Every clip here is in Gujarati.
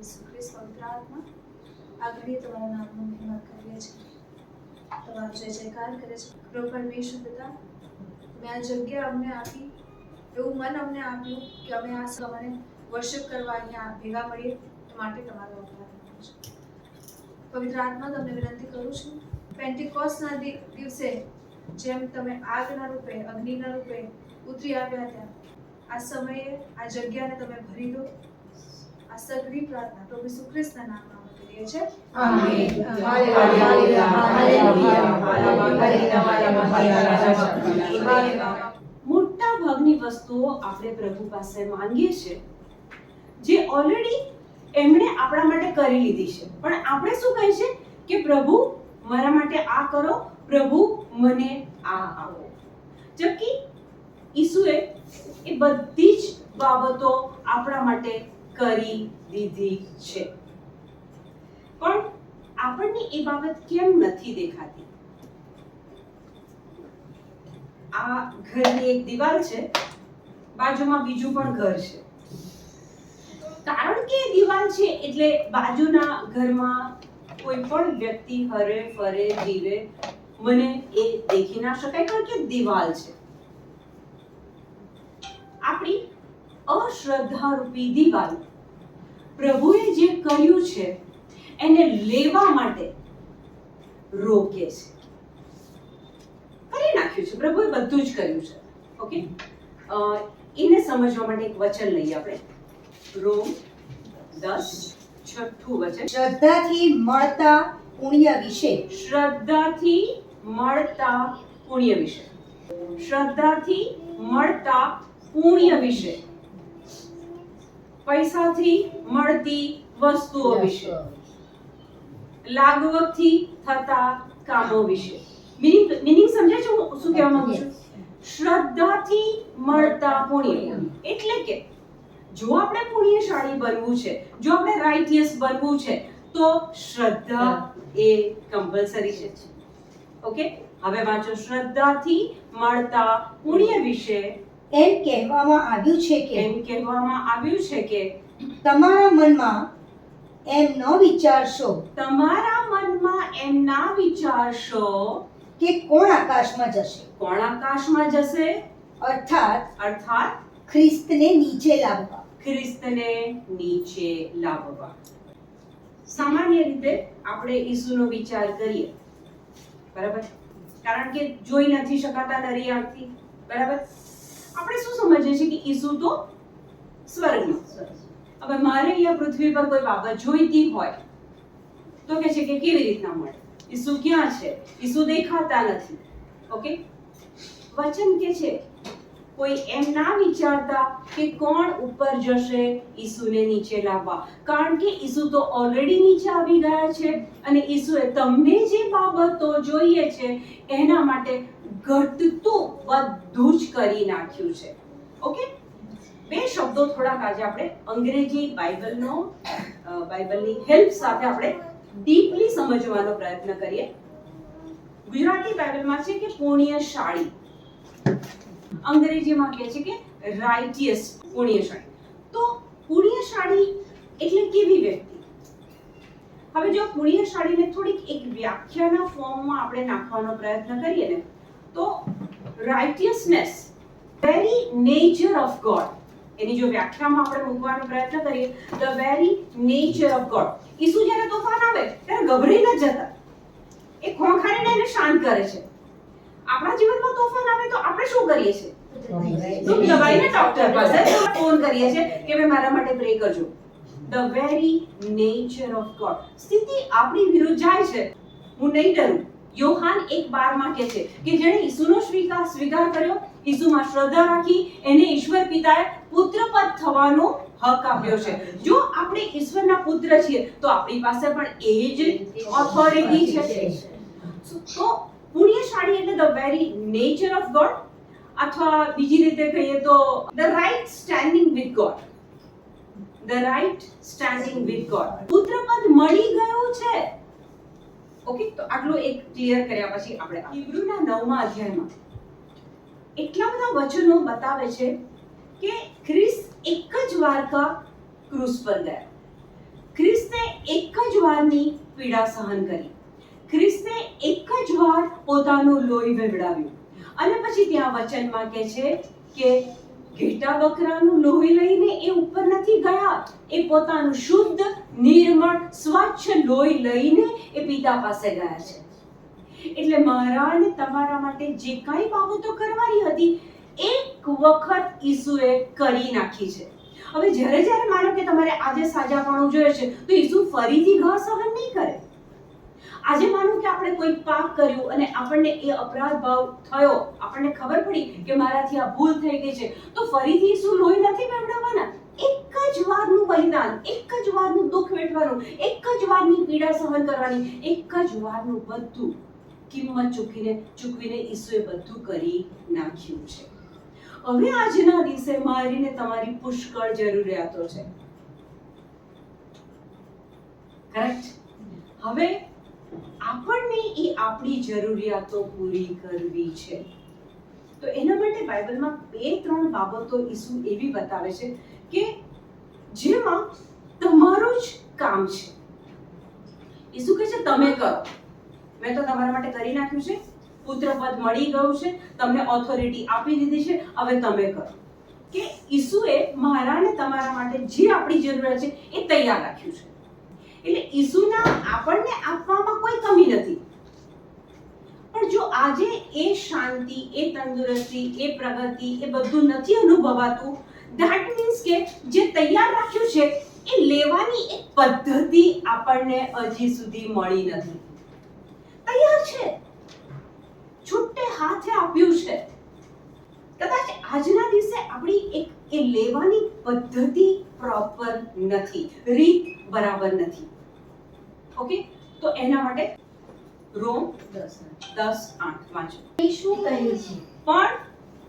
ઈસુ ખ્રિસ્ત પવિત્ર આત્મા આ ઘડીએ તમારા નામનો મહિમા કરીએ છીએ. તમારો જય જયકાર કરે છે કૃપા પરમેશ્વર પિતા તમે આ જગ્યા અમને આપી, એવું મન અમને આપ્યું કે અમે આ સમયે વર્શિપ કરવા અહીંયા ભેગા મળીએ માટે તમારો આભાર પવિત્ર આત્મા તમને વિનંતી કરું છું પેન્ટિકોસના દિવસે જેમ તમે આગના રૂપે, અગ્નિના રૂપે ઉતરી આવ્યા હતા આ સમયે આ જગ્યાને તમે ભરી દો. સગળી પ્રાર્થના. પ્રભુ શ્રી ખ્રિસ્તના નામમાં કરીએ છીએ. આમેન. Hallelujah, hallelujah, hallelujah. મોટા ભાગની વસ્તુઓ આપણે પ્રભુ પાસે માંગીએ છીએ જે ઓલરેડી એમણે આપણા માટે કરી લીધી છે. પણ આપણે શું કહે છે કે પ્રભુ મારા માટે આ કરો પ્રભુ મને આ આવો જબકી ઈસુએ એ બધી જ બાબતો આપણા માટે કરી દીધી છે. પણ આપણને એ બાબત કેમ નથી દેખાતી? આ ઘરની એક દિવાલ છે, બાજુમાં બીજું પણ ઘર છે. કારણ કે દિવાલ છે એટલે બાજુના ઘરમાં કોઈ પણ વ્યક્તિ હરે ફરે, જીવે, મને એ દેખી ના શકાય કારણ કે દિવાલ છે. આપણી અશ્રદ્ધા રૂપી દિવાલ પ્રભુએ જે કર્યું છે એને લેવા માટે રોકે છે. કરી નાખ્યું છે. પ્રભુએ બધું જ કર્યું છે. ઓકે? એને સમજવા માટે એક વચન લઈએ આપણે. રોમ દસ છઠ્ઠું વચન. શ્રદ્ધાથી મળતા પુણ્ય વિશે. શ્રદ્ધાથી મળતા પુણ્ય વિશે. શ્રદ્ધાથી મળતા પુણ્ય વિશે. પૈસાથી મળતી વસ્તુઓ વિશે. લાગવગથી થતા કામો વિશે. મિનિંગ મિનિંગ સમજાય છે હું શું કહેવા માંગુ છું? શ્રદ્ધાથી મળતા પુણ્ય. એટલે કે જો આપણે પુણ્યશાળી બનવું છે જો આપણે રાઇટિયસ બનવું છે તો શ્રદ્ધા એ કમ્પલસરી છે. ઓકે હવે વાંચો. શ્રદ્ધાથી મળતા પુણ્ય વિશે એમ કહેવામાં આવ્યું છે કે એમ કહેવામાં આવ્યું છે કે તમારા મનમાં એમ ન વિચારશો તમારા મનમાં એમ ના વિચારશો કે કોણ આકાશમાં જશે? કોણ આકાશમાં જશે? અર્થાત અર્થાત ખ્રિસ્તને નીચે લાવવા. ખ્રિસ્તને નીચે લાવવા. સામાન્ય રીતે આપણે ઈસુનો વિચાર કરીએ. બરાબર? કારણ કે જોઈ નથી શકાતા દરિયાથી. બરાબર? આપણે શું સમજીએ છીએ કે ઈસુ તો સ્વર્ગમાં હવે મારે અહીંયા પૃથ્વી પર કોઈ બાબત જોઈતી હોય, તો કે છે કે કેવી રીતના મળે? ઈસુ ક્યાં છે? ઈસુ દેખાતા નથી. ઓકે? વચન કે છે, કોઈ એમ ના વિચારતા કે કોણ ઉપર જશે ઈસુને નીચે લાવવા. કારણ કે ઈસુ તો ઓલરેડી નીચે આવી ગયા છે અને ઈસુએ તમને જે બાબતો જોઈએ છે, એના માટે ઘટતું બધું જ કરી નાખ્યું છે. ઓકે? બે શબ્દો થોડાક આજે આપણે અંગ્રેજી બાઇબલનો બાઇબલની હેલ્પ સાથે આપણે ડીપલી સમજવાનો પ્રયત્ન કરીએ. ગુજરાતી બાઇબલમાં છે કે પુણ્યશાળી. અંગ્રેજીમાં કહે છે કે રાઇટિયસ પુણ્યશાળી. તો પુણ્યશાળી એટલે કેવી વ્યક્તિ? હવે જો પુણ્યશાળીને થોડીક એક વ્યાખ્યાના ફોર્મમાં આપણે નાખવાનો પ્રયત્ન કરીએ ને તો righteousness very nature of God એની જો વ્યાખ્યામાં આપણે મૂકવાનો પ્રયત્ન કરીએ the very nature of God Isu જ્યારે તોફાન આવે, ત્યારે ગભરી ન જતા. એ ખોખાડીને એને શાંત કરે છે. આપણા જીવનમાં તોફાન આવે તો આપણે શું કરીએ છીએ? ફોન કરીએ છીએ કે મારા માટે પ્રે કરજો. The very nature of God સ્થિતિ આપણી વિરુદ્ધ જાય છે. હું નહીં ડરું. યોહાન એક બારમાં કહે છે કે જેણે ઈસુનો સ્વીકાર સ્વીકાર કર્યો. ઈસુમાં શ્રદ્ધા રાખી એને ઈશ્વર પિતાએ પુત્રપદ થવાનો હક આપ્યો છે. જો આપણે ઈશ્વરના પુત્ર છીએ, તો આપણી પાસે પણ એ જ ઓથોરિટી છે. તો પુણ્યશાળી એટલે the very nature of God અથવા બીજી રીતે કહીએ તો the right standing with God the right standing with God પુત્રપદ મળી ગયું છે. ઓકે તો આટલું એક ક્લિયર કર્યા પછી આપણે હિબ્રુના નવમા અધ્યાયમાં એટલા બધા વચનો બતાવે છે કે ખ્રિસ્ત એક જ વારકા ક્રૂસ પર ગયા. ખ્રિસ્તે એક જ વારની પીડા સહન કરી. ખ્રિસ્તે એક જ વાર પોતાનું લોહી વેવડાવ્યું. અને પછી ત્યાં વચનમાં કહે છે કે ઘેટા બકરાનું લોહી લઈને એ ઉપર નથી ગયા. એ પોતાનું શુદ્ધ, નિર્મળ, સ્વચ્છ લોહી લઈને એ પિતા પાસે ગયા છે. એટલે મારા તમારા માટે જે કાંઈ બાબતો કરવાની હતી, એક વખત ઈસુએ કરી નાખી છે. હવે જ્યારે જ્યારે માનો કે તમારે આજે સાજાપણું જોઈએ છે, તો ઈસુ ફરીથી ઘર સહન નહીં કરે. આજે માનો કે આપણે કોઈ પાપ કર્યું અને આપણને એ અપરાધ ભાવ થયો. આપણને ખબર પડી કે મારાથી આ ભૂલ થઈ ગઈ છે. તો ફરીથી શું લોહી નથી મેળવવાના? એક જ વારનું બલિદાન, એક જ વારનું દુઃખ વેઠવાનું, એક જ વારની પીડા સહન કરવાની, એક જ વારનું બધું કિંમત ચૂકીને ચૂકવીને ઈસુએ બધું કરી નાખ્યું છે. હવે આજના દિવસે મારી ને તમારી પુષ્કળ જરૂરિયાતો છે. કરેક્ટ હવે આપણને એ આપણી જરૂરિયાતો પૂરી કરવી છે. તો એના માટે બાઇબલમાં બે, ત્રણ બાબતો ઈસુ એવી બતાવે છે કે જેમાં તમારું જ કામ છે. ઈસુ કહે છે, તમે કરો. મેં તો તમારા માટે કરી નાખ્યું છે. પુત્ર પદ મળી ગયું છે. તમને ઓથોરિટી આપી દીધી છે. હવે તમે કરો. કે ઈસુએ મારા ને તમારા માટે જે આપણી જરૂરિયાત છે એ તૈયાર રાખ્યું છે. એટલે ઈસુના આપણને આપવામાં કોઈ કમી નથી. પણ જો આજે એ શાંતિ, એ તંદુરસ્તી, એ પ્રગતિ, એ બધું નથી અનુભવાતું ધેટ મીન્સ કે જે તૈયાર રાખ્યું છે, એ લેવાની એક પદ્ધતિ આપણને હજી સુધી મળી નથી. તૈયાર છે. છૂટે હાથે આપ્યું છે. કદાચ આજના દિવસે આપણી એક એ લેવાની પદ્ધતિ પ્રોપર નથી. રીત બરાબર નથી. ઓકે તો એના માટે રોમ દસ આઠ. વાંચો. એ શું કહે છે? પણ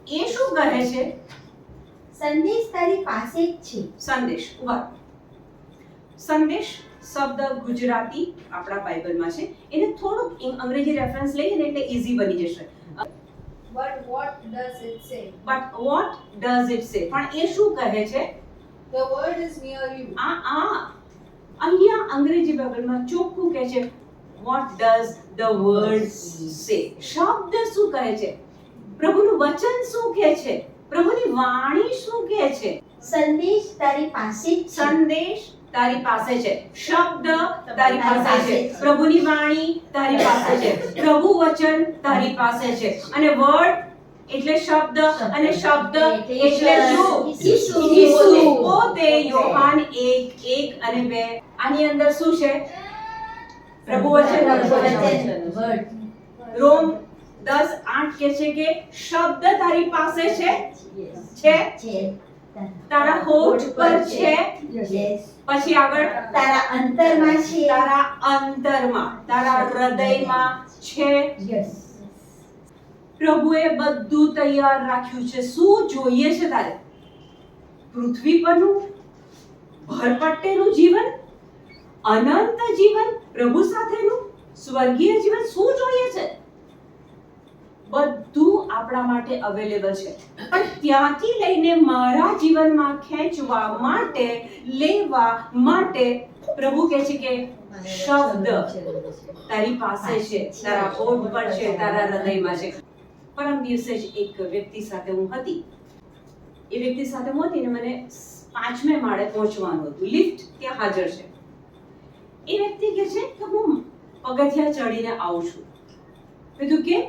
એ શું કહે છે? સંદેશ તારી પાસે જ છે. સંદેશ. ઊભા સંદેશ શબ્દ ગુજરાતી આપણા બાઇબલમાં છે. એને થોડુંક અંગ્રેજી રેફરન્સ લઈએ ને એટલે ઈઝી બની જશે. But what does it say but what does it say પણ એ શું કહે છે? The word is near you. આ આ અહીંયા અંગ્રેજી બાઇબલમાં ચોખ્ખું કહે છે વોટ ડઝ ધ વર્ડ સે શબ્દ શું કહે છે? પ્રભુનું વચન શું કહે છે? પ્રભુની વાણી શું કહે છે? સંદેશ તારી પાસે સંદેશ તારી પાસે છે. શબ્દ તારી પાસે છે. પ્રભુની વાણી તારી પાસે છે. પ્રભુ વચન તારી પાસે છે. અને વર્ડ એટલે શબ્દ અને શબ્દ એટલે ઈસુ. પોતે યોહાન એક એક અને બે. આની અંદર શું છે? પ્રભુ વચન. રોમ દસ આઠ કે છે કે શબ્દ તારી પાસે છે? છે? તારા હોઠ પર છે? પછી આગળ? તારા અંતરમાં છે. તારા અંતરમાં તારા હૃદયમાં છે? Yes. પ્રભુએ બધું તૈયાર રાખ્યું છે. શું જોઈએ છે તારે? પૃથ્વી પરનું ભરપટ્ટેનું જીવન? અનંત જીવન? પ્રભુ સાથેનું સ્વર્ગીય જીવન શું જોઈએ છે? બધું આપણા માટે અવેલેબલ છે. પણ ત્યાંથી લઈને મારા જીવનમાં ખેંચવા માટે, લેવા માટે પ્રભુ કહે છે કે શબ્દ તારી પાસે છે, તારા હોઠ પર છે, તારા હૃદયમાં છે. પરમ દિવસે જ એક વ્યક્તિ સાથે હું હતી. એ વ્યક્તિ સાથે હું હતી ને મને પાંચમે માળે પહોંચવાનું હતું. લિફ્ટ ત્યાં હાજર છે. એ વ્યક્તિ કહે છે કે હું પગથિયા ચડીને આવું છું. કીધું કે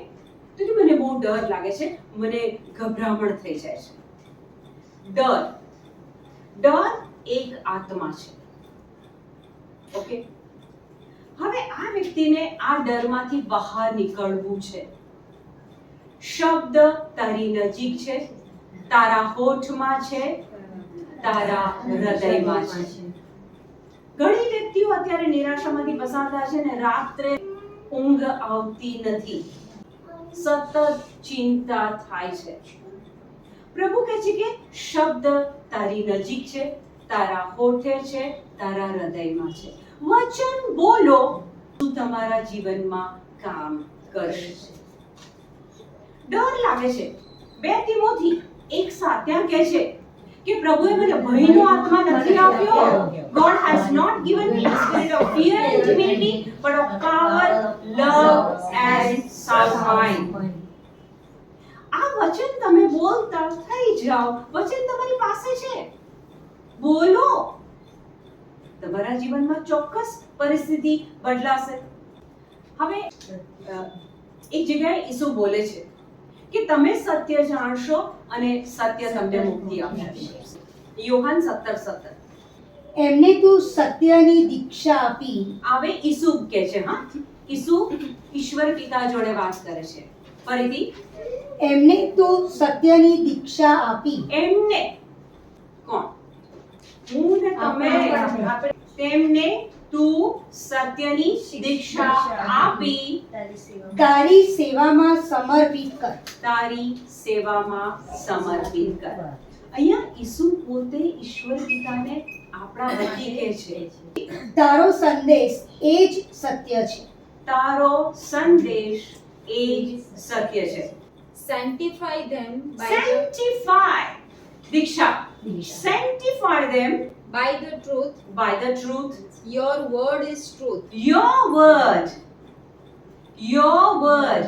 કીધું મને બહુ ડર લાગે છે. મને ગભરામણ થઈ જાય છે. ડર. ડર એક આત્મા છે. ઓકે? હવે આ વ્યક્તિને આ ડરમાંથી બહાર નીકળવું છે. શબ્દ તારી નજીક છે, તારા હોઠમાં છે, તારા હૃદયમાં છે. ઘણી વ્યક્તિઓ અત્યારે નિરાશામાંથી પસાર થાય છે ને રાત્રે ઊંઘ આવતી નથી. સતત ચિંતા થાય છે. પ્રભુ કહે છે કે શબ્દ તારી નજીક છે, તારા હોઠે છે, તારા હૃદયમાં છે. વચન બોલો, તું તમારા જીવનમાં કામ કરશે. ડર લાગે છે. બે તિમોથી એક સાત ત્યાં કહે છે કે પ્રભુએ મને ભયનો આત્મા નથી આપ્યો. God has not given me a spirit of fear and timidity, but of power, love and sound આ વચન તમે બોલતા થઈ જાઓ. વચન તમારી પાસે છે. બોલો. તમારા જીવનમાં ચોક્કસ પરિસ્થિતિ બદલાશે. હવે એક જગ્યાએ ઈસુ બોલે છે. કે તમે સત્ય જાણશો અને સત્ય તમને મુક્તિ આપશે. યોહાન સત્તર સત્તર. એમને તું સત્યની દીક્ષા આપી. આવે ઈસુ કે છે હા? ઈસુ ઈશ્વર પિતા જોડે વાત કરે છે. ફરીથી. એમને તું સત્યની દીક્ષા આપી. એમને. કોણ? હું ને તમે. તેમને તું સત્યની દીક્ષા આપી. તારી સેવામાં સમર્પિત કર. તારી સેવામાં સમર્પિત કર. અહીંયા ઈસુ પોતે ઈશ્વર પિતાને આપણા વતી કહે છે. તારો સંદેશ એ જ સત્ય છે. તારો સંદેશ એ જ સત્ય છે. Sanctify them by સેન્ટિફાય Diksha. સેન્ટિફાય them by the truth. By the truth. Your word is truth. Your word. Your word.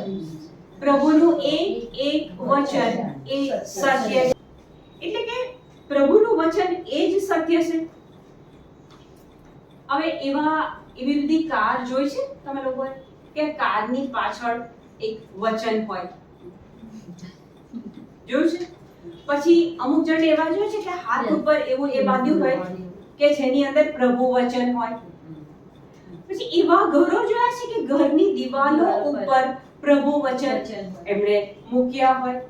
પ્રભુનું એક એક વચન એ સત્ય છે. એટલે કે પ્રભુનું વચન એ જ સત્ય છે. હવે એવા એવી બધી કાર જોઈ છે તમે લોકોએ? કે કારની પાછળ એક વચન હોય. જોયું છે? પછી અમુક જણ એવા જોયું છે કે હાથ ઉપર એવું એ બાંધ્યું હોય કે જેની અંદર પ્રભુ વચન હોય. પછી એવા ઘરો જોયા છે કે ઘરની દિવાલો ઉપર પ્રભુ વચન એમણે મૂક્યા હોય.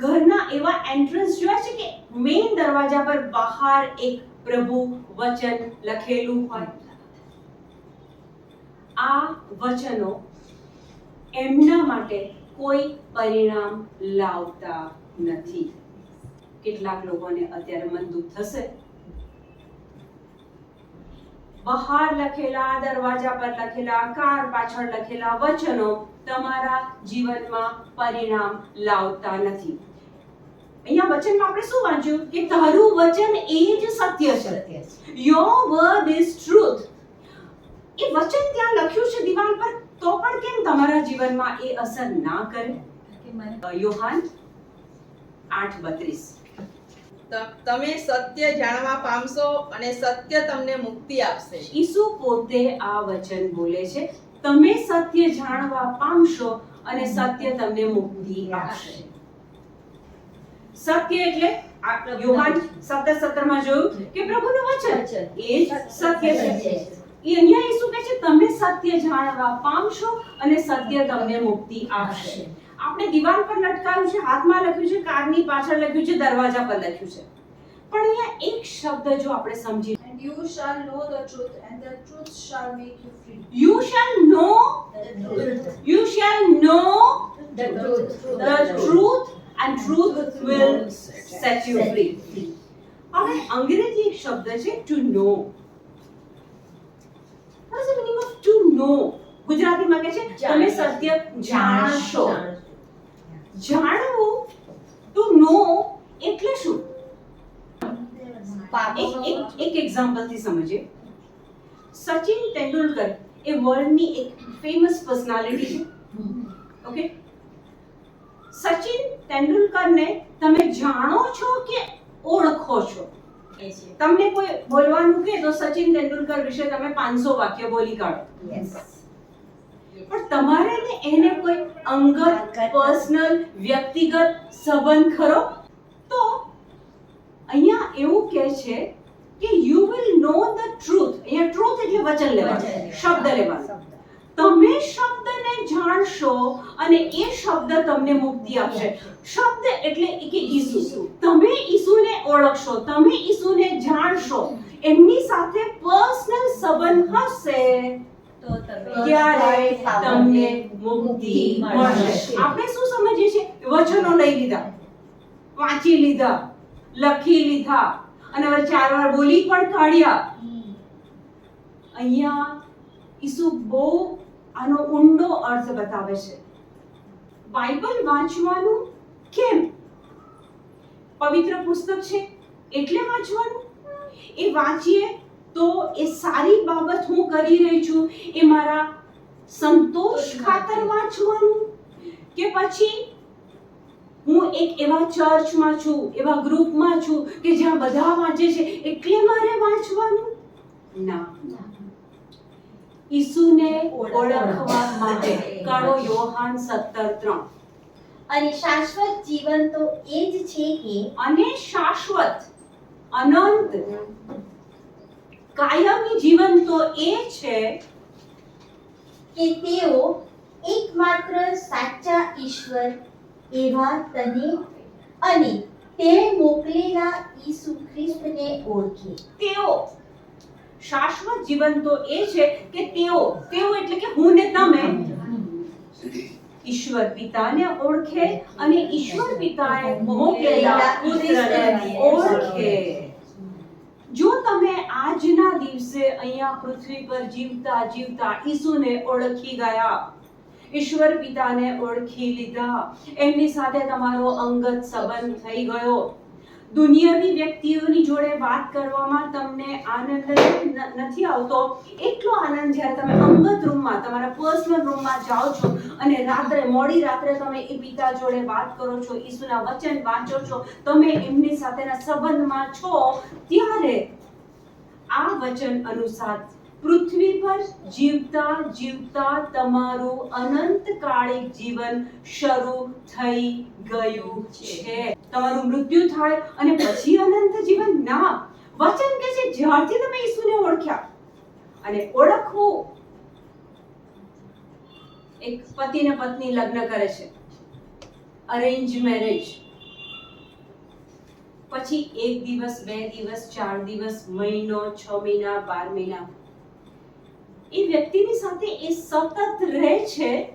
ઘરના એવા એન્ટ્રન્સ જોયા છે કે મેઇન દરવાજા પર બહાર એક પ્રભુ વચન લખેલું હોય. આ વચનો એમના માટે કોઈ પરિણામ લાવતા નથી. કેટલાક લોકોને અત્યારે મન દુઃખ થશે. બહાર લખેલા દરવાજા પર લખેલા કાર પાછળ લખેલા વચનો તમારા જીવનમાં પરિણામ લાવતા નથી. અહીંયા વચનમાં આપણે શું વાંચ્યું? કે તારું વચન એ જ સત્ય છે. યોર વર્ડ ઇઝ ટ્રુથ એ વચન ત્યાં લખ્યું છે દિવાલ પર? તો પણ કેમ તમારા જીવનમાં એ અસર ના કરે? યોહાન આઠ બત્રીસ. તમે સત્ય જાણવા પામશો અને સત્ય તમને મુક્તિ આપશે. ઈસુ પોતે આ વચન બોલે છે તમે સત્ય જાણવા પામશો અને સત્ય તમને મુક્તિ આપશે. સત્ય એટલે યોહાન સત્તર સત્તરમાં જોયું કે પ્રભુનું વચન એ જ સત્ય છે. એ અહીંયા ઈસુ કહે છે તમે સત્ય જાણવા પામશો અને સત્ય તમને મુક્તિ આપશે આપણે દિવાલ પર લટકાવ્યું છે હાથમાં લખ્યું છે કારની પાછળ લખ્યું છે દરવાજા પર લખ્યું છે પણ અહીંયા એક શબ્દ જો આપણે સમજી And you shall know the truth, and the truth shall make you free. You shall know, you shall know The truth. the truth, and truth will set you free. હવે અંગ્રેજી એક શબ્દ છે to know What is the meaning of to know ગુજરાતીમાં કહે છે તમે સત્ય જાણશો. જાણવું ટુ નો એટલે શું? એક એક એક એક્ઝામ્પલથી સમજીએ. સચિન તેંડુલકર એ વર્લ્ડની એક ફેમસ પર્સનાલિટી છે. ઓકે સચિન તેંડુલકરને તમે જાણો છો કે ઓળખો છો? તમને કોઈ બોલવાનું કે તો સચિન તેંડુલકર વિશે તમે 500 વાક્ય બોલી કાઢો. પણ તમારે ને એને કોઈ અંગત પર્સનલ વ્યક્તિગત સંબંધ ખરો? તો અહીંયા એવું કહે છે કે you will know the truth અહીંયા ટ્રુથ એટલે વચન લેવા શબ્દ લેવાનું. તમે શબ્દને જાણશો અને એ શબ્દ તમને મુક્તિ આપશે. શબ્દ એટલે કે ઈસુ. તમે ઈસુને ઓળખશો તમે ઈસુને જાણશો એમની સાથે પર્સનલ સંબંધ હશે ત્યારે તમને મુક્તિ મળશે. આપણે શું સમજીએ છીએ? વચનો લઈ લીધા વાંચી લીધા લખી લીધા અને હવે ચાર વાર બોલી પણ કાઢ્યા. અહીંયા ઈસુ બહુ આનો ઊંડો અર્થ બતાવે છે. બાઇબલ વાંચવાનું કેમ? પવિત્ર પુસ્તક છે, એટલે વાંચવાનું? એ વાંચીએ તો એ સારી બાબત હું કરી રહી છું, એ મારા સંતોષ ખાતર વાંચવાનું? કે પછી હું એક એવા ચર્ચમાં છું, એવા ગ્રુપમાં છું કે જ્યાં બધા વાંચે છે, એટલે મારે વાંચવાનું? ના. ઈસુને ઓળખવા માટે. કાળો યોહાન સત્તર ત્રણ. અને શાશ્વત જીવન તો એ જ છે કે અને શાશ્વત અનંત. કાયમી જીવન તો એ છે કે તેઓ એકમાત્ર સાચા ઈશ્વર એવા તને અને તે મોકલેલા ઈસુ ખ્રિસ્તને ઓળખે. તેઓ શાશ્વત જીવન તો એ છે કે તેઓ તેઓ એટલે કે હું ને તમે. ઈશ્વર પિતાને ઓળખે અને ઈશ્વર પિતાએ મોકલેલા પુત્રને ઓળખે. જો તમે આજના દિવસે અહીંયા પૃથ્વી પર જીવતા જીવતા ઈસુને ઓળખી ગયા, ઈશ્વર પિતાને ઓળખી લીધા, એમની સાથે તમારો અંગત સંબંધ થઈ ગયો દુનિયાવી વ્યક્તિઓની જોડે વાત કરવામાં તમને આનંદ નથી આવતો. એટલો આનંદ જ્યારે તમે અંગત રૂમમાં, તમારા પર્સનલ રૂમમાં જાઓ છો અને રાત્રે, મોડી રાત્રે તમે એ પિતા જોડે વાત કરો છો, ઈસુના વચન વાંચો છો, તમે એમની સાથેના સંબંધમાં છો, ત્યારે આ વચન અનુસાર પૃથ્વી પર જીવતા જીવતા તમારું અનંતકાળિક જીવન શરૂ થઈ ગયું છે. તમારું મૃત્યુ થાય અને પછી અનંત જીવન? ના. વચન કે છે, જ્યારથી તમે ઈસુને ઓળખ્યા. અને ઓળખવું એક પતિ ને પત્ની લગ્ન કરે છે. અરેન્જ મેરેજ પછી એક દિવસ, બે દિવસ, ચાર દિવસ, મહિનો, છ મહિના, બાર મહિના. એ વ્યક્તિની સાથે એ સતત રહે છે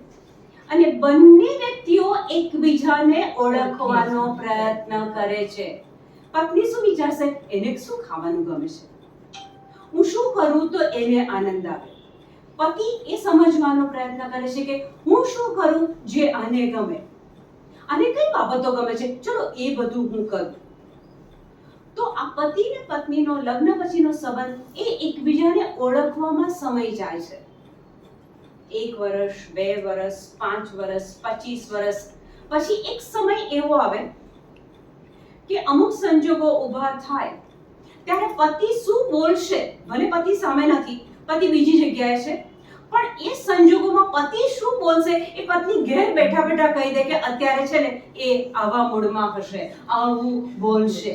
અને બંને વ્યક્તિઓ એકબીજાને ઓળખવાનો પ્રયત્ન કરે છે. પત્ની શું વિચારશે? એને શું ખાવાનું ગમે છે? હું શું કરું તો એને આનંદ આવે. પતિ એ સમજવાનો પ્રયત્ન કરે છે કે હું શું કરું જે આને ગમે. આને કઈ બાબતો ગમે છે? ચલો એ બધું હું કરું. તો આ પતિ ને પત્નીનો લગ્ન પછીનો સંબંધ એ એકબીજાને ઓળખવામાં સમય જાય છે. એક વર્ષ બે વર્ષ પાંચ વર્ષ પચીસ વર્ષ પછી એક સમય એવો આવે કે અમુક સંજોગો ઊભા થાય, ત્યારે પતિ શું બોલશે? ભલે પતિ સામે નથી, પતિ બીજી જગ્યાએ છે, પણ એ સંજોગોમાં પતિ શું બોલશે એ પત્ની ઘેર બેઠા બેઠા કહી દે કે અત્યારે છે ને એ આવા મૂડમાં હશે, આવું બોલશે.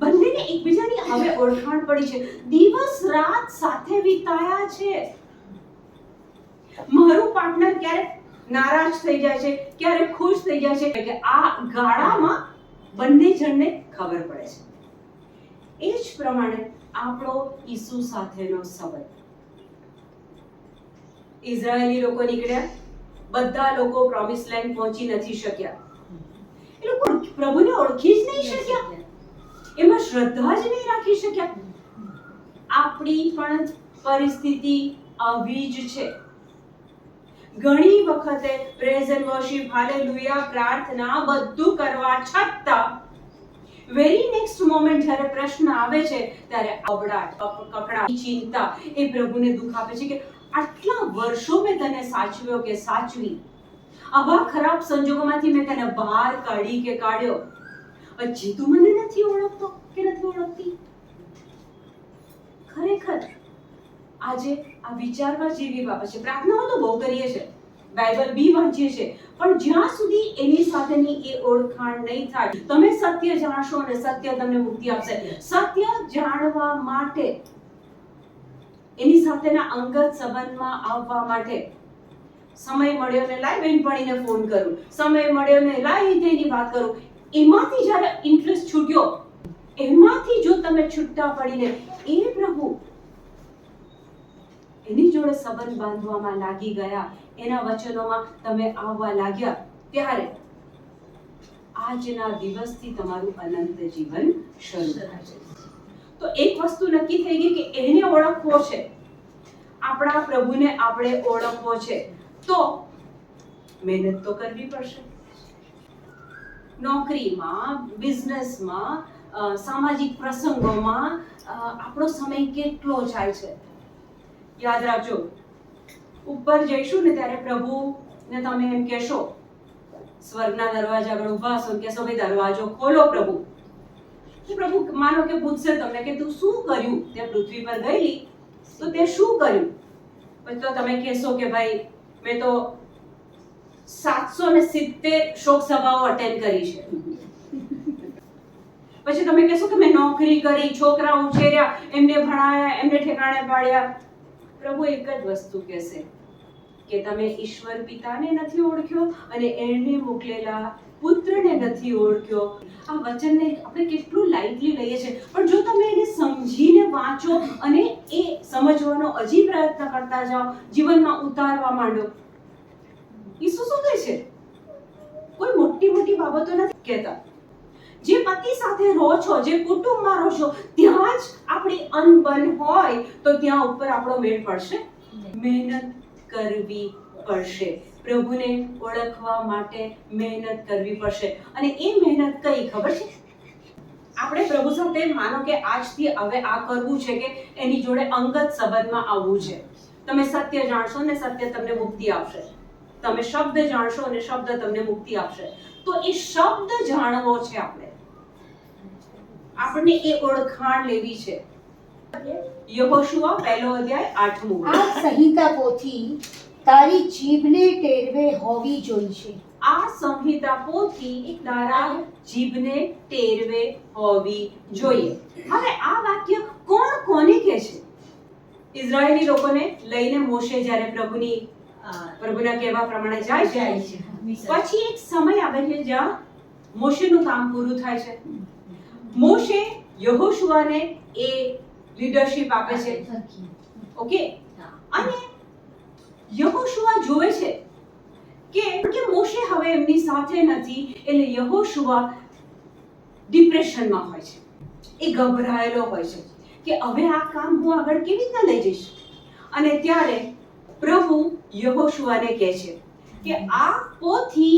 બંનેને એકબીજાની હવે ઓળખાણ પડી છે. દિવસ રાત સાથે વિતાયા છે. મારું પાર્ટનર ક્યારેક નારાજ થઈ જાય છે ક્યારેક ખુશ થઈ જાય છે કે આ ગાળામાં બંને જણને ખબર પડે છે. એ જ પ્રમાણે આપણો ઈસુ સાથેનો સંબંધ. ઇઝરાયેલી લોકો નીકળ્યા. બધા લોકો પ્રોમિસ લેન્ડ પહોંચી નથી શક્યા. એ લોકો પ્રભુને ઓળખી જ નહીં શક્યા. એમાં શ્રદ્ધા જ નહીં રાખી શક્યા. આપણી પણ પરિસ્થિતિ આવી જ છે. ઘણી વખતે પ્રેઝન વર્શિપ, હાલેલુયા, પ્રાર્થના બધું કરવા છતાં વેરી નેક્સ્ટ મોમેન્ટ જ્યારે પ્રશ્ન આવે છે, ત્યારે અવડાટ કકડા, ચિંતા એ પ્રભુને દુઃખ આપે છે કે આટલા વર્ષો મેં તને સાચવ્યો કે સાચવી? આવા ખરાબ સંજોગોમાંથી મેં તને બહાર કાઢી કે કાઢ્યો? હજી તું મને નથી ઓળખતો કે નથી ઓળખતી? ખરેખર આજે આ વિચારવા જેવી બાબત છે. પ્રાર્થનાઓ તો બહુ કરીએ છે. બાઇબલ બી વાંચીએ છે. પણ જ્યાં સુધી એની સાથેની એ ઓળખાણ નહીં થાય, તમે સત્ય જાણશો અને સત્ય તમને મુક્તિ આપશે. સત્ય જાણવા માટે, એની સાથેના અંગત સંબંધમાં આવવા માટે સમય મળ્યો ને લાઈ બેનપણીને ફોન કરું. સમય મળ્યો ને લાઈ તેની વાત કરું. એમાંથી જ્યારે ઇન્ટરેસ્ટ છૂટ્યો, એમાંથી જો તમે છૂટતા પડીને એ પ્રભુ એની જોડે સંબંધ બાંધવામાં લાગી ગયા, એના વચનોમાં તમે આવવા લાગ્યા, ત્યારે આજના દિવસથી તમારું અનંત જીવન શરૂ થાય છે. તો એક વસ્તુ નક્કી થઈ ગઈ કે એને ઓળખવો છે. આપણા પ્રભુને આપણે ઓળખવો છે. તો મહેનત તો કરવી પડશે. નોકરીમાં, બિઝનેસમાં સામાજિક પ્રસંગોમાં આપણો સમય કેટલો જાય છે? યાદ રાખજો, ઉપર જઈશું ને ત્યારે પ્રભુને તમે એમ કહેશો, સ્વર્ગના દરવાજા આગળ ઊભા હશો કહેશો, ભાઈ, દરવાજો ખોલો પ્રભુ. પ્રભુ, માનો કે પૂછશે તમને કે તું શું કર્યું? તે પૃથ્વી પર ગયેલી, તો તે શું કર્યું? પછી તો તમે કહેશો કે, ભાઈ, મેં તો સાતસો ને સિત્તેર શોક સભાઓ અટેન્ડ કરી છે. પછી તમે કહેશો કે મેં નોકરી કરી છોકરા ઉછેર્યા, એમને ભણાયા, એમને ઠેકાણે પાડ્યા. પ્રભુ એક જ વસ્તુ કહેશે કે તમે ઈશ્વર પિતાને નથી ઓળખ્યો અને એને મોકલેલા પુત્રને નથી ઓળખ્યો. આ વચનને આપણે કેટલું લાઇટલી લઈએ છીએ. પણ જો તમે એને સમજીને વાંચો અને એ સમજવાનો હજી પ્રયત્ન કરતા જાઓ, જીવનમાં ઉતારવા માંડો ઈસુ શું કહે છે? કોઈ મોટી મોટી બાબતો નથી કહેતા. જે પતિ સાથે રહો છો, જે કુટુંબમાં રહો છો, ત્યાં જ આપણી અનબન હોય તો ત્યાં ઉપર આપણો મેળ પડશે? મહેનત કરવી પડશે. પ્રભુને ઓળખવા માટે મહેનત કરવી પડશે. અને એ મહેનત કઈ, ખબર છે? આપણે પ્રભુ સાથે માનો કે આજથી હવે આ કરવું છે કે એની જોડે અંગત સંબંધમાં આવવું છે. તમે સત્ય જાણશો ને સત્ય તમને મુક્તિ આપશે. તમે શબ્દ જાણશો અને શબ્દ તમને મુક્તિ આપશે. તો એ શબ્દ જાણવો છે આપણે. આપણને એ ઓળખાણ લેવી છે. યહોશુઆ પહેલો અધ્યાય આઠમો આ સંહિતા પોથી તારી જીભને ટેરવે હોવી જોઈએ આ સંહિતા પોથી તારા જીભને ટેરવે હોવી જોઈએ. હવે આ વાક્ય કોણ કોને કહે છે? ઇઝરાયેલી લોકોને લઈને મોશે જ્યારે પ્રભુની પ્રભુના કહેવા પ્રમાણે જાય છે. પછી એક સમય આવે છે જ્યાં મોશેનું કામ પૂરું થાય છે. મોશે યહોશુઆને એ લીડરશિપ આપે છે. ઓકે. અને યહોશુઆ જોવે છે કે કે મોશે હવે એમની સાથે નથી એટલે યહોશુઆ ડિપ્રેશનમાં હોય છે. એ ગભરાયેલો હોય છે કે હવે આ કામ હું આગળ કેવી રીતના લઈ જઈશ? અને ત્યારે પ્રભુ યહોશુઆને કહે છે કે આ પોથી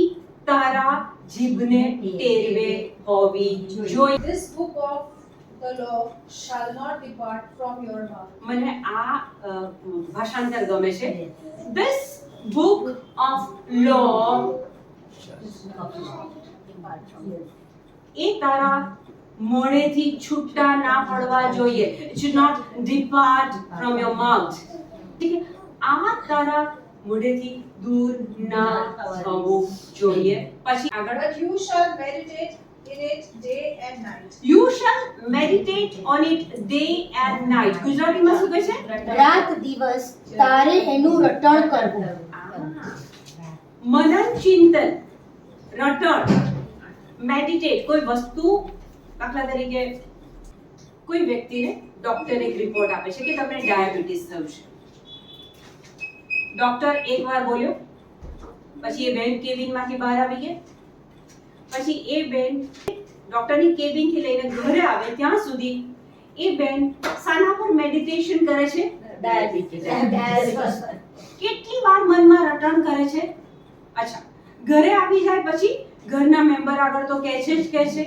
તારા જીભને ટેરવે હોવી જોઈએ This book of the law shall not depart from your mouth. મને આ ભાષાંતર ગમે છે this book of law એ તારા મોઢેથી છૂટા ના પડવા જોઈએ it should not depart from your mouth ઠીક છે? આ તારા મોઢેથી દૂર ના થવું જોઈએ. પછી આગળ you you shall meditate in it day and night. you shall meditate on it day and night. ગુજરાતીમાં શું કહે છે? રાત દિવસ તારે એનું રટણ કરવું. મનન ચિંતન રટણ મેડિટેટ કોઈ વસ્તુ દાખલા તરીકે કોઈ વ્યક્તિને ડોક્ટર એક રિપોર્ટ આપે છે કે તમને ડાયાબિટીસ થયું છે. ડોક્ટર એકવાર બોલ્યો. પછી એ બેન કેબિનમાંથી બહાર આવી ગયા. પછી એ બેન ડોક્ટરની કેબિનથી લઈને ઘરે આવે ત્યાં સુધી એ બેન સાના પર મેડિટેશન કરે છે. કેટલી વાર મનમાં રટણ કરે છે? અચ્છા ઘરે આવી જાય પછી ઘરના મેમ્બર આગળ તો કહે છે જ કહે છે.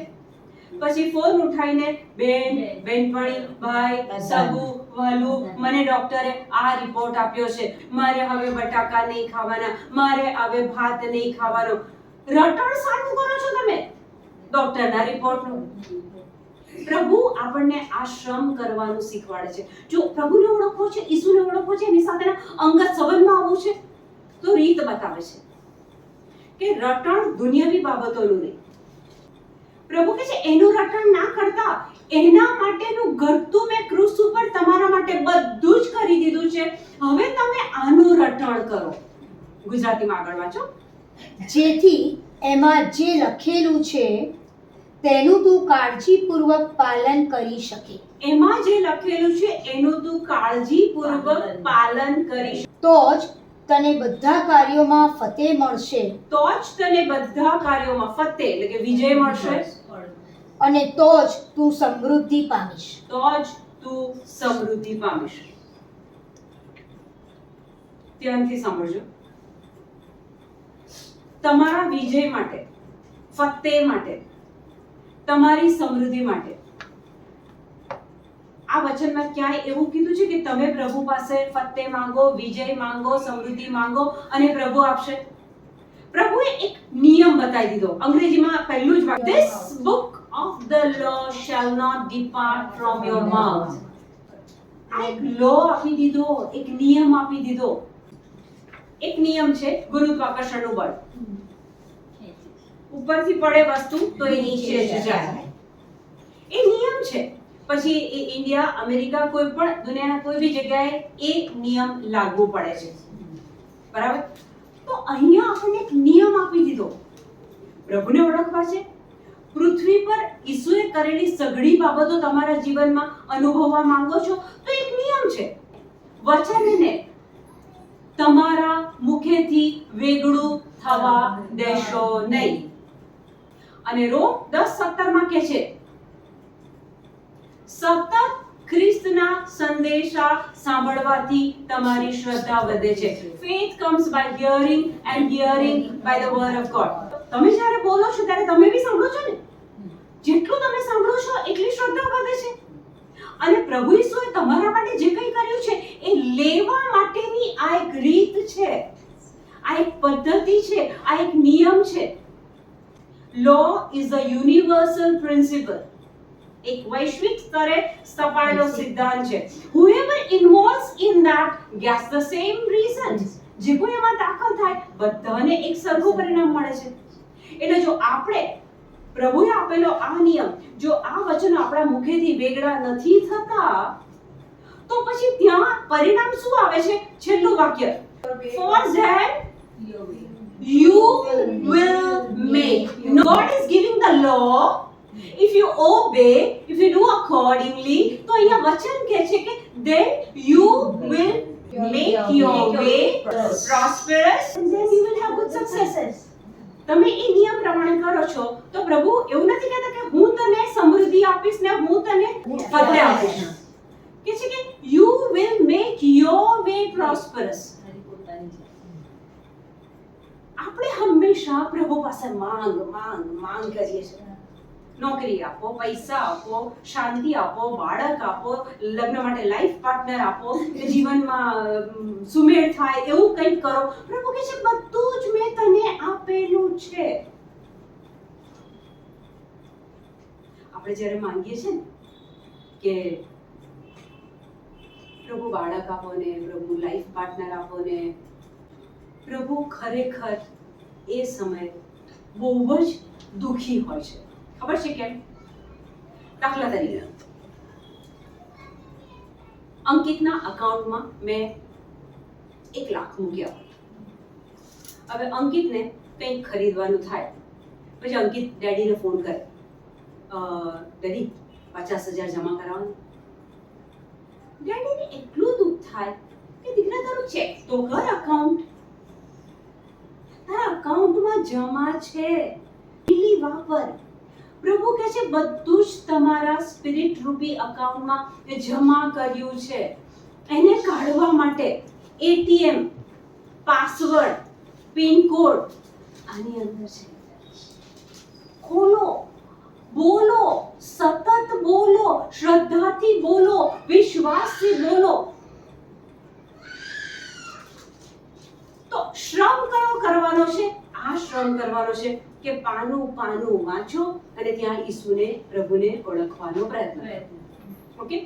પછી ફોન ઉઠાઈને બેન બેનપણી ભાઈ સગુ વાલુ, મને ડોક્ટરે આ રિપોર્ટ આપ્યો છે. મારે હવે બટાકા નહીં ખાવાના, મારે હવે ભાત નહીં ખાવાનો. રટણ સાનું કરો છો તમે? ડોક્ટરના રિપોર્ટનું પ્રભુ આપણને આ શ્રમ કરવાનું શીખવાડે છે. જો પ્રભુને ઓળખવો છે, ઈસુને ઓળખવો છે, એની સાથેના અંગત સંબંધમાં આવવું છે, તો રીત બતાવે છે કે રટણ દુનિયાવી બાબતોનું નહીં. પ્રભુ કહે છે, એનું રટણ ના કરતા એના માટેનું ઘરતું મેં ક્રુસ ઉપર તમારા માટે બધું જ કરી દીધું છે. હવે તમે આનું રટણ કરો. ગુજરાતીમાં આગળ વાંચો. જેથી એમાં જે લખેલું છે તેનું તું કાળજીપૂર્વક પાલન કરી શકે. એમાં જે લખેલું છે એનું તું કાળજીપૂર્વક પાલન. કરીશ તો જ તને બધા કાર્યોમાં ફતેહ મળશે. તો જ તને બધા કાર્યોમાં ફતેહ એટલે કે વિજય મળશે. અને તો જ તું સમૃદ્ધિ પામીશ. તો જ તું સમૃદ્ધિ પામીશ. ધ્યાનથી સાંભળજો. તમારા વિજય માટે ફતે માટે, તમારી સમૃદ્ધિ માટે, આ વચનમાં ક્યાંય એવું કીધું છે કે તમે પ્રભુ પાસે ફતે માંગો, વિજય માંગો, સમૃદ્ધિ માંગો અને પ્રભુ આપશે? પ્રભુએ એક નિયમ બતાવી દીધો. અંગ્રેજીમાં પહેલું જ this book of the law shall not depart from your mouth. આ એક લો આપી દીધો એક નિયમ આપી દીધો એક નિયમ છે ગુરુત્વાકર્ષણનું બળ ઉપરથી પડે વસ્તુ તો એ નીચે જ જાય. એ નિયમ છે. પછી એ ઇન્ડિયા અમેરિકા કોઈ પણ દુનિયાના કોઈ બી જગ્યાએ એ નિયમ લાગુ પડે છે. બરાબર? તો અહીંયા આપણને એક નિયમ આપી દીધો. પ્રભુને ઓળખવા છે. પૃથ્વી પર ઈસુએ કરેલી સઘળી બાબતો તમારા જીવનમાં અનુભવવા માંગો છો? તો એક નિયમ છે. વચનને તમારા મુખેથી વેગળું થવા દેશો નહીં. અને રોમ દસ સત્તરમાં કે છે, સતત ખ્રિસ્તના સંદેશા સાંભળવાથી તમારી શ્રદ્ધા વધે છે. Faith comes by hearing and hearing by the word of God તમે જ્યારે બોલો છો ત્યારે તમે બી સાંભળો છો ને? જેટલું તમે સાંભળો છો એટલી શ્રદ્ધા વધે છે. અને પ્રભુ ઈસુએ તમારા માટે જે કંઈ કર્યું છે એ લેવા માટેની આ એક રીત છે. આ એક પદ્ધતિ છે આ એક નિયમ છે. Law is a universal principle એક વૈશ્વિક સ્તરે સ્થપાયેલો સિદ્ધાંત છે. Whoever involves in that gets the same result જે કોઈ એમાં દાખલ થાય બધાને એક સરખું પરિણામ મળે છે. એટલે જો આપણે પ્રભુએ આપેલો આ નિયમ જો આ વચનો આપણા મુખેથી વેગળા નથી થતા તો પછી ત્યાં પરિણામ શું આવે છે છેલ્લું વાક્ય for that you will make god is giving the law if you obey if you do accordingly તો અહીંયા વચન કહે છે કે you will make your way prosperous and then you will have good success તમે એ નિયમ પ્રમાણે કરો છો, તો પ્રભુ, એવું નથી કહેતા કે હું તને સમૃદ્ધિ આપીશ ને હું તને ફતે આપીશ. કે છે કે you will make your way prosperous આપણે હંમેશા પ્રભુ પાસે માંગ માંગ માંગ કરીએ છીએ. નોકરી આપો, પૈસા આપો, શાંતિ આપો, બાળક આપો, લગ્ન માટે લાઈફ પાર્ટનર આપો જીવનમાં સુમેળ થાય, એવું કંઈક કરો. પ્રભુ કહે છે, બધું જ મેં તને આપેલું છે. આપણે જ્યારે માંગીએ છીએ ને કે પ્રભુ બાળક આપો ને, પ્રભુ લાઈફ પાર્ટનર આપો ને, પ્રભુ ખરેખર એ સમયે બહુ જ દુઃખી હોય છે. ખબર છે કેમ? દાખલા તરીકે. અંકિતના અકાઉન્ટમાં મેં એક લાખ મૂક્યા. હવે અંકિતને કંઈક ખરીદવાનું થાય. પછી અંકિત ડેડીને ફોન કરે. "અ, ડેડી પચાસ હજાર જમા કરાવો ડેડીને એટલું દુઃખ થાય કે દીકરા તારું ચેક તો કર અકાઉન્ટ તારા અકાઉન્ટમાં જમા છે. freely વાપર. પ્રભુ કહે છે, બધું જ તમારા સ્પિરિટ રૂપી અકાઉન્ટમાં જમા કર્યું છે. એને કાઢવા માટે એટીએમ પાસવર્ડ પિન કોડ આની અંદર છે. ખોલો, બોલો, સતત બોલો, શ્રદ્ધાથી બોલો, વિશ્વાસથી બોલો. તો શ્રમ કયો કરવાનો છે? આ શ્રમ કરવાનો છે. કે પાનું પાનું વાંચો અને ત્યાં ઈસુને પ્રભુને ઓળખવાનો પ્રયત્ન. ઓકે